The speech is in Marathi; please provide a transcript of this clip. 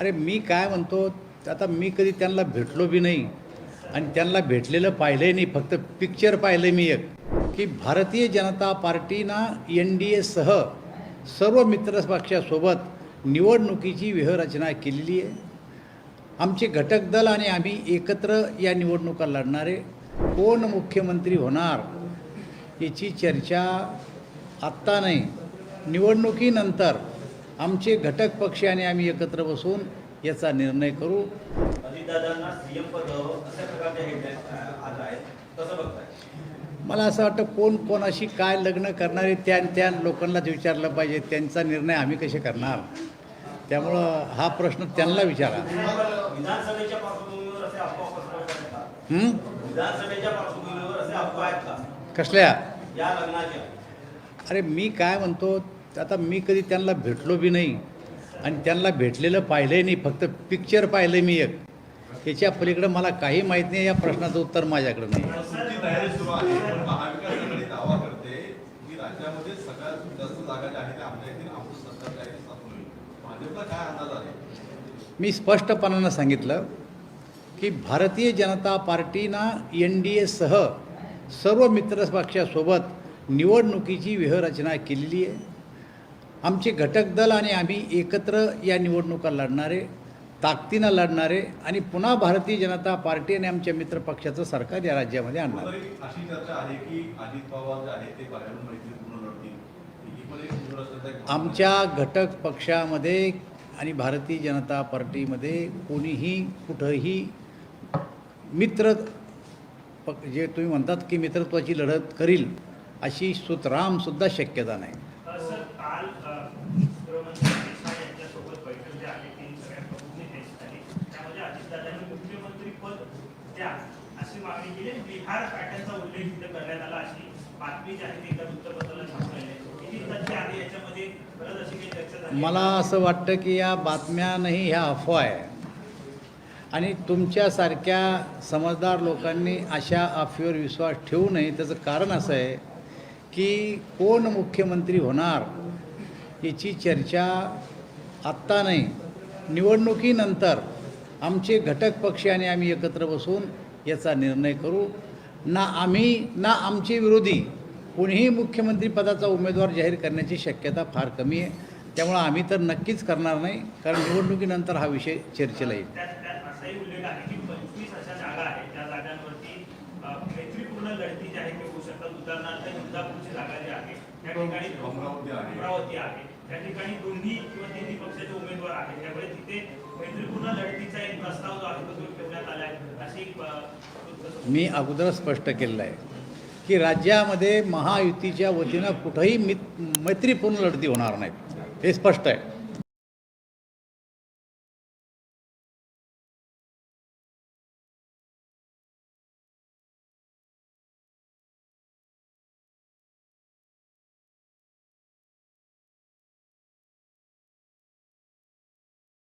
अरे मी काय म्हणतो आता मी कधी त्यांना भेटलो बी नाही आणि त्यांना भेटलेलं पाहिलंही नाही फक्त पिक्चर पाहिलं मी एक की भारतीय जनता पार्टीनं एन डी एसह सर्व मित्रपक्षासोबत निवडणुकीची व्यूहरचना केलेली आहे. आमचे घटक दल आणि आम्ही एकत्र या निवडणुका लढणारे कोण मुख्यमंत्री होणार याची चर्चा आत्ता नाही. निवडणुकीनंतर आमचे घटक पक्ष आणि आम्ही एकत्र बसून याचा निर्णय करू. मला असं वाटतं कोण कोणाशी काय लग्न करणारे त्या त्या लोकांनाच विचारलं पाहिजे. त्यांचा निर्णय आम्ही कसे करणार? त्यामुळं हा प्रश्न त्यांना विचारा. कसल्या? अरे मी काय म्हणतो आता मी कधी त्यांना भेटलो बी नाही आणि त्यांना भेटलेलं पाहिलंही नाही फक्त पिक्चर पाहिलं मी एक. त्याच्या पलीकडं मला काही माहीत नाही या प्रश्नाचं उत्तर माझ्याकडं नाही. मी स्पष्टपणानं सांगितलं की भारतीय जनता पार्टीनं एन डी एसह सर्व मित्र पक्षासोबत निवडणुकीची व्यूहरचना केलेली आहे. आमचे घटक दल आणि आम्ही एकत्र या निवडणुका लढणारे ताकदीनं लढणारे आणि पुन्हा भारतीय जनता पार्टी आणि आमच्या मित्र पक्षाचं सरकार या राज्यामध्ये आणणार. अशी चर्चा आहे की अजित पवार जे ते. आमच्या घटक पक्षामध्ये आणि भारतीय जनता पार्टीमध्ये कोणीही कुठंही मित्र जे तुम्ही म्हणतात की मित्रत्वाची लढत करील अशी सुतरामसुद्धा शक्यता नाही. अशी मागणी केली आणि बिहार पॅटर्नचा उल्लेख इथं करण्यात आला अशी बातमी जी आहे ती एका वृत्तपत्राला छापलेली आहे. याच्यामध्ये खरंच अशी काही चर्चा झाली मला असं वाटतं की या बातम्या नाही ह्या अफवा आहे. आणि तुमच्यासारख्या समजदार लोकांनी अशा अफवेवर विश्वास ठेवू नये. त्याचं कारण असं आहे की कोण मुख्यमंत्री होणार याची चर्चा आत्ता नाही. निवडणुकीनंतर आमचे घटक पक्ष आणि आम्ही एकत्र बसून याचा निर्णय करू. ना आम्ही ना आमचे विरोधी कोणीही मुख्यमंत्री पदाचा उमेदवार जाहीर करण्याची शक्यता फार कमी आहे. त्यामुळं आम्ही तर नक्कीच करणार नाही कारण निवडणुकीनंतर हा विषय चर्चेला येईल. त्यात त्यात असाही उल्लेख आहे की पंचवीस अशा जागा आहेत. त्या जागांवरती अ, मैत्रीपूर्ण लढती जी आहे ते होऊ शकतात उदाहरणार्थ आहे. त्या ठिकाणी दोन्ही किंवा तिन्ही पक्षाचे उमेदवार आहेत. त्यामुळे तिथे मैत्रीपूर्ण लढतीचा एक प्रस्ताव जो आहे तो ठेवण्यात आला आहे. अशी मी अगोदर स्पष्ट केलेलं आहे की राज्यामध्ये महायुतीच्या वतीनं कुठंही मित मैत्रीपूर्ण लढती होणार नाहीत. हे स्पष्ट आहे.